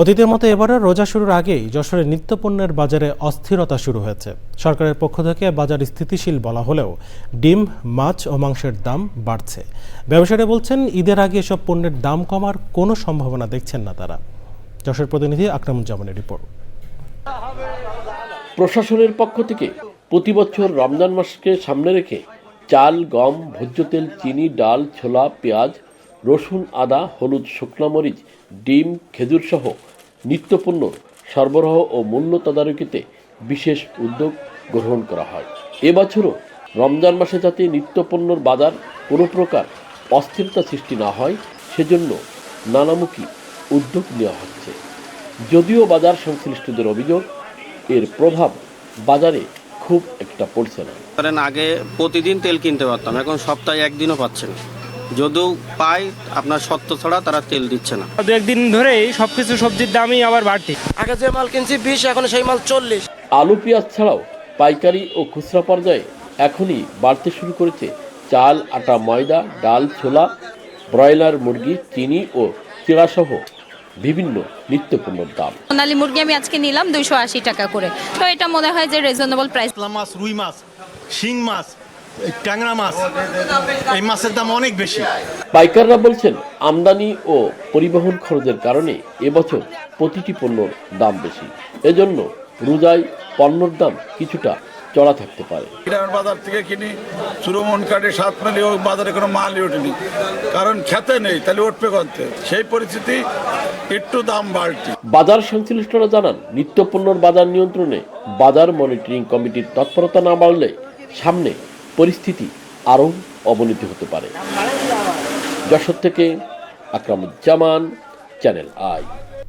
অতীতের মতো এবারও রোজা শুরুর আগেই যশোরের নিত্যপণ্যের বাজারে অস্থিরতা শুরু হয়েছে। সরকারের পক্ষ থেকে বাজার স্থিতিশীল বলা হলেও ডিম, মাছ ও মাংসের দাম বাড়ছে। ব্যবসায়ীরা বলছেন, ঈদের আগে এসব পণ্যের দাম কমার কোনো সম্ভাবনা দেখছেন না তারা। যশোর প্রতিনিধি আকরামুজ্জামানের রিপোর্ট। প্রশাসনের পক্ষ থেকে প্রতি বছর রমজান মাসকে সামনে রেখে চাল, গম ভোজ্য তেল চিনি, ডাল, ছোলা, পেঁয়াজ, রসুন, আদা, হলুদ, শুকনো মরিচ ডিম খেজুর সহ নিত্যপণ্য সরবরাহ ও মূল্য তদারকিতে বিশেষ উদ্যোগ গ্রহণ করা হয়। এবছরও রমজান মাসে যাতে নিত্যপণ্যর বাজার কোনো প্রকার অস্থিরতা সৃষ্টি না হয়, সেজন্য নানামুখী উদ্যোগ নেওয়া হচ্ছে। যদিও বাজার সংশ্লিষ্টদের অভিযোগ, এর প্রভাব বাজারে খুব একটা পড়ছে না। আগে প্রতিদিন তেল কিনতে পারতাম, এখন সপ্তাহে একদিনও পাচ্ছেন যদিও পাই আপনার সত্য ছাড়া তারা তেল দিচ্ছে না। দু একদিন ধরেই সবকিছু সবজির দামই আবার বাড়তি। আগে যে মাল কিনছি বিশ এখন সেই মাল চল্লিশ। আলু পেঁয়াজ ছাড়াও পাইকারি ও খুচরা পর্যায়ে এখনই বাড়তে শুরু করেছে চাল আটা ময়দা ডাল ছোলা ব্রয়লার মুরগি চিনি ও চিড়াসহ বিভিন্ন নিত্যপণ্যের দাম। সোনালী মুরগি আমি আজকে নিলাম দুইশো আশি টাকা করে। তো এটা মনে হয় যে রিজনেবল প্রাইস মাছ রুই মাছ শিং মাছ ট্যাংরা মাছ। এই মাছের দাম অনেক বেশি। পাইকাররা বলছেন আমদানি ও পরিবহন খরচের কারণে এবছর প্রতিটি পণ্যর দাম বেশি। এজন্য রোজায় পণ্যর দাম কিছুটা চড়া থাকতে পারে। গ্রামের বাজার থেকে কিনি শুরু মন কাটে সাত মেলে ওই বাজারে কোনো মালই ওঠেনি। কারণ খেতে নেই তাহলে উঠবে করতে সেই পরিস্থিতি একটু দাম বাড়তি। বাজার সংশ্লিষ্টরা জানান নিত্যপণ্যর বাজার নিয়ন্ত্রণে বাজার মনিটরিং কমিটির তৎপরতা না বাড়লে সামনে পরিস্থিতি আরও অবনতি হতে পারে। যশোর থেকে আকরামুজ্জামান চ্যানেল আই।